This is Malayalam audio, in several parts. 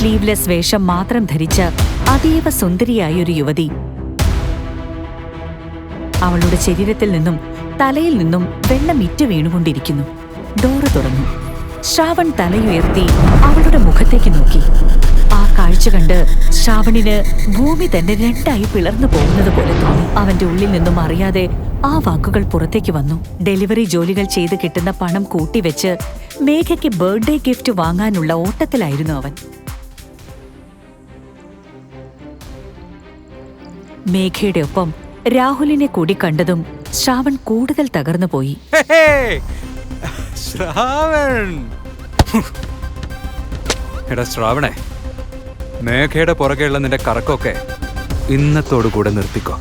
സ്ലീവ്ലെസ് വേഷം മാത്രം ധരിച്ച അതീവ സുന്ദരിയായ ഒരു യുവതി. അവളുടെ ശരീരത്തിൽ നിന്നും തലയിൽ നിന്നും വെള്ളം ഇറ്റു വീണുകൊണ്ടിരിക്കുന്നു. ഡോറ് തുറന്നു. ശ്രാവൺ തലയുയർത്തി അവളുടെ മുഖത്തേക്ക് നോക്കി. ആ കാഴ്ച കണ്ട് ശ്രാവണിന് ഭൂമി തന്നെ രണ്ടായി പിളർന്നു പോകുന്നത് പോലെ തോന്നി. അവന്റെ ഉള്ളിൽ നിന്നും അറിയാതെ ആ വാക്കുകൾ പുറത്തേക്ക് വന്നു. ഡെലിവറി ജോലികൾ ചെയ്ത് കിട്ടുന്ന പണം കൂട്ടിവെച്ച് മേഘയ്ക്ക് ബർത്ത്ഡേ ഗിഫ്റ്റ് വാങ്ങാനുള്ള ഓട്ടത്തിലായിരുന്നു അവൻ. മേഘയുടെ ഒപ്പം രാഹുലിനെ കൂടി കണ്ടതും ശ്രാവൺ കൂടുതൽ തകർന്നു പോയി. ശ്രാവൺ. എടാ ശ്രാവണേ മേഘയുടെ പുറകെയുള്ള നിന്റെ കറക്കമൊക്കെ ഇന്നത്തോടുകൂടെ നിർത്തിക്കോ.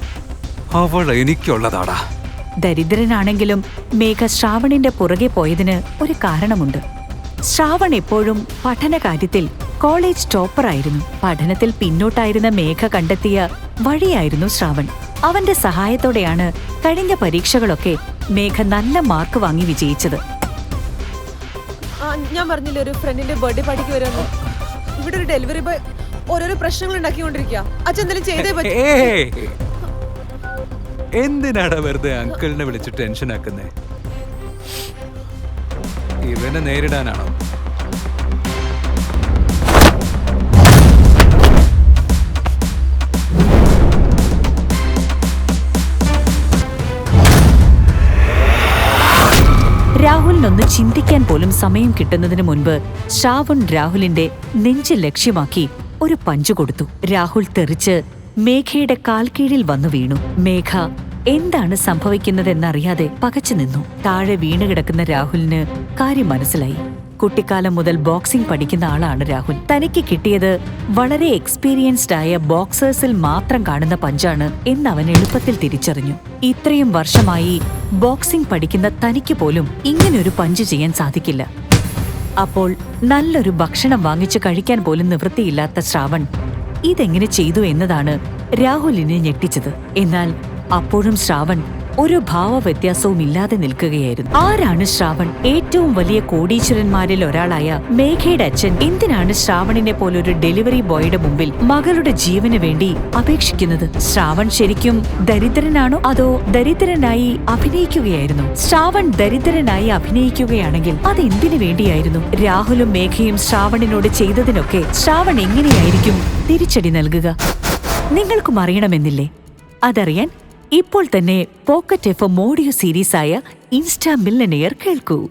അവൾ എനിക്കുള്ളതാടാ. ദരിദ്രനാണെങ്കിലും മേഘ ശ്രാവണിന്റെ പുറകെ പോയതിന് ഒരു കാരണമുണ്ട്. ശ്രാവൺ എപ്പോഴും പഠനകാര്യത്തിൽ കോളേജ് ടോപ്പറായിരുന്നു. പഠനത്തിൽ പിന്നോട്ടായിരുന്ന മേഘ കണ്ടെത്തിയ വഴിയായിരുന്നു ശ്രാവൺ. അവന്റെ സഹായത്തോടെയാണ് കഴിഞ്ഞ പരീക്ഷകളൊക്കെ മേഘ നല്ല മാർക്ക് വാങ്ങി വിജയിച്ചത്. ഞാൻ പറഞ്ഞില്ലേ ഒരു ഫ്രണ്ടിന്റെ ബർത്ത്ഡേ പാർട്ടിക്ക് വരുമെന്ന് ഇവിടെ ഒരു ഡെലിവറി ബോയ് ഓരോരോ പ്രശ്നങ്ങൾ ഉണ്ടാക്കിക്കൊണ്ടിരിക്കുക അച്ഛൻ എന്തെങ്കിലും ചെയ്തേ പറ്റൂ. എന്തിനാടാ വെറുതെ അങ്കിളിനെ വിളിച്ച് ടെൻഷൻ ആക്കുന്നേ? ഇവനെ നേരിടാനാണോ? രാഹുലിനൊന്ന് ചിന്തിക്കാൻ പോലും സമയം കിട്ടുന്നതിന് മുൻപ് ശ്രാവൺ രാഹുലിന്റെ നെഞ്ച് ലക്ഷ്യമാക്കി ഒരു പഞ്ചു കൊടുത്തു. രാഹുൽ തെറിച്ച് മേഘയുടെ കാൽക്കീഴിൽ വന്നു വീണു. മേഘ എന്താണ് സംഭവിക്കുന്നതെന്നറിയാതെ പകച്ചു നിന്നു. താഴെ വീണുകിടക്കുന്ന രാഹുലിന് കാര്യം മനസ്സിലായി. കുട്ടിക്കാലം മുതൽ ബോക്സിംഗ് പഠിക്കുന്ന ആളാണ് രാഹുൽ. തനിക്ക് കിട്ടിയത് വളരെ എക്സ്പീരിയൻസ്ഡ് ആയ ബോക്സേഴ്സിൽ മാത്രം കാണുന്ന പഞ്ചാണ് എന്ന് അവൻ എളുപ്പത്തിൽ തിരിച്ചറിഞ്ഞു. ഇത്രയും വർഷമായി ബോക്സിംഗ് പഠിക്കുന്ന തനിക്ക് പോലും ഇങ്ങനൊരു പഞ്ച് ചെയ്യാൻ സാധിക്കില്ല. അപ്പോൾ നല്ലൊരു ഭക്ഷണം വാങ്ങിച്ചു കഴിക്കാൻ പോലും നിവൃത്തിയില്ലാത്ത ശ്രാവൺ ഇതെങ്ങനെ ചെയ്തു എന്നതാണ് രാഹുലിനെ ഞെട്ടിച്ചത്. എന്നാൽ അപ്പോഴും ശ്രാവൺ ഒരു ഭാവവ്യത്യാസവും ഇല്ലാതെ നിൽക്കുകയായിരുന്നു. ആരാണ് ശ്രാവൺ? ഏറ്റവും വലിയ കോടീശ്വരന്മാരിൽ ഒരാളായ മേഘയുടെ അച്ഛൻ എന്തിനാണ് ശ്രാവണിനെ പോലൊരു ഡെലിവറി ബോയുടെ മുമ്പിൽ മകളുടെ ജീവന് വേണ്ടി അപേക്ഷിക്കുന്നത്? ശ്രാവൺ ശരിക്കും ദരിദ്രനാണോ അതോ ദരിദ്രനായി അഭിനയിക്കുകയായിരുന്നു? ശ്രാവൺ ദരിദ്രനായി അഭിനയിക്കുകയാണെങ്കിൽ അത് എന്തിനു വേണ്ടിയായിരുന്നു? രാഹുലും മേഘയും ശ്രാവണിനോട് ചെയ്തതിനൊക്കെ ശ്രാവൺ എങ്ങനെയായിരിക്കും തിരിച്ചടി നൽകുക? നിങ്ങൾക്കും അറിയണമെന്നില്ലേ? അതറിയാൻ ഇപ്പോൾ തന്നെ പോക്കറ്റ് എഫ് ഓഡിയോ സീരീസായ ഇൻസ്റ്റാ മില്ലനെയർ കേൾക്കൂ.